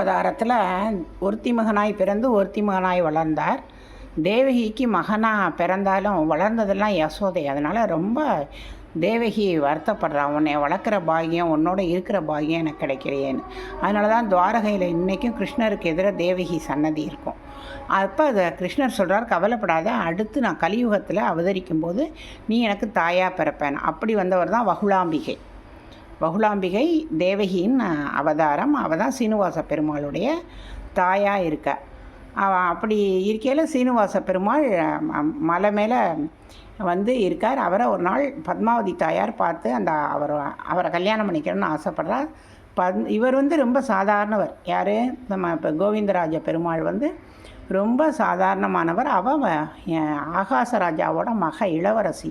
பதாரத்தில் ஒருத்தி மகனாய் பிறந்து ஒருத்தி மகனாய் வளர்ந்தார். தேவகிக்கு மகனாக பிறந்தாலும் வளர்ந்ததெல்லாம் யசோதை. அதனால் ரொம்ப தேவகி வருத்தப்படுறான் உன்னை வளர்க்குற பாகியம் உன்னோட இருக்கிற பாகியம் எனக்கு கிடைக்கலையேன்னு. அதனால தான் துவாரகையில் இன்றைக்கும் கிருஷ்ணருக்கு எதிராக தேவகி சன்னதி இருக்கும். அப்போ அதை கிருஷ்ணர் சொல்கிறார் கவலைப்படாத அடுத்து நான் கலியுகத்தில் அவதரிக்கும் போது நீ எனக்கு தாயாக பிறப்பேன். அப்படி வந்தவர் தான் வகுளாம்பிகை பகுலாம்பிகை தேவகியின் அவதாரம். அவள் தான் சீனிவாச பெருமாளுடைய தாயாக இருக்கா. அவள் அப்படி இருக்கையில் சீனிவாச பெருமாள் மலை மேலே வந்து இருக்கார். அவரை ஒரு நாள் பத்மாவதி தாயார் பார்த்து அந்த அவர் அவரை கல்யாணம் பண்ணிக்கிறேன்னு ஆசைப்படுறார். பத் இவர் வந்து ரொம்ப சாதாரணவர். யார்? நம்ம இப்போ கோவிந்தராஜ பெருமாள் வந்து ரொம்ப சாதாரணமானவர். அவள் ஆகாசராஜாவோட மக இளவரசி.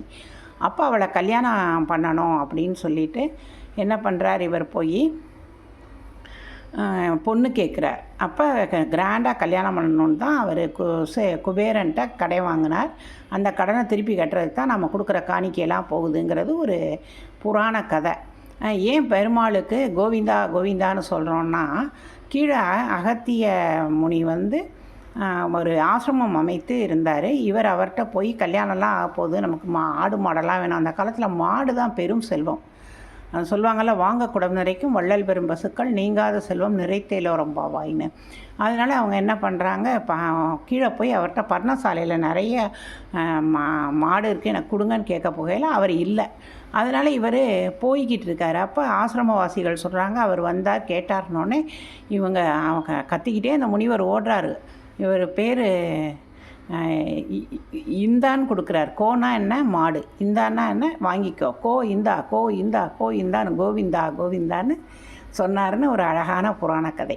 அப்போ அவளை கல்யாணம் பண்ணணும் அப்படின்னு சொல்லிட்டு என்ன பண்ணுறார் இவர் போய் பொண்ணு கேட்குறார் அப்போ கிராண்டாக கல்யாணம் பண்ணணுன்னு தான் அவர் கு சே- குபேரன்ட்ட கடை வாங்கினார். அந்த கடனை திருப்பி கட்டுறதுக்கு தான் நம்ம கொடுக்குற காணிக்கையெல்லாம் போகுதுங்கிறது ஒரு புராண கதை. ஏன் பெருமாளுக்கு கோவிந்தா கோவிந்தான்னு சொல்கிறோன்னா கீழே அகத்திய முனி வந்து ஒரு ஆசிரமம் அமைத்து இருந்தார். இவர் அவர்கிட்ட போய் கல்யாணம்லாம் ஆக போகுது. நமக்கு மா ஆடு மாடெல்லாம் வேணும். அந்த காலத்தில் மாடு தான் பெரும் செல்வம். சொல்லுவாங்கள்ல வாங்க குடம் நிறைக்கும் வள்ளல் பெரும் பசுக்கள் நீங்காத செல்வம் நிறைத்தேலோரம் பாவாயின்னு. அதனால் அவங்க என்ன பண்ணுறாங்க பா கீழே போய் அவர்கிட்ட பர்ணசாலையில் நிறைய மா மாடு இருக்குது எனக்கு கொடுங்கன்னு கேட்க போகையில் அவர் இல்லை. அதனால் இவர் போய்கிட்டு இருக்கார். அப்போ ஆசிரமவாசிகள் சொல்கிறாங்க அவர் வந்தார் கேட்டார்னோடனே இவங்க அவங்க கத்திக்கிட்டே அந்த முனிவர் ஓடுறாரு. இவர் பேர் இந்தான்னு கொடுக்குறார். கோனா என்ன? மாடு. இந்தான்னா என்ன? வாங்கிக்கோ. கோ இந்தா கோ இந்தா கோ இந்தான்னு கோவிந்தா கோவிந்தான்னு சொன்னாருன்னு ஒரு அழகான புராண கதை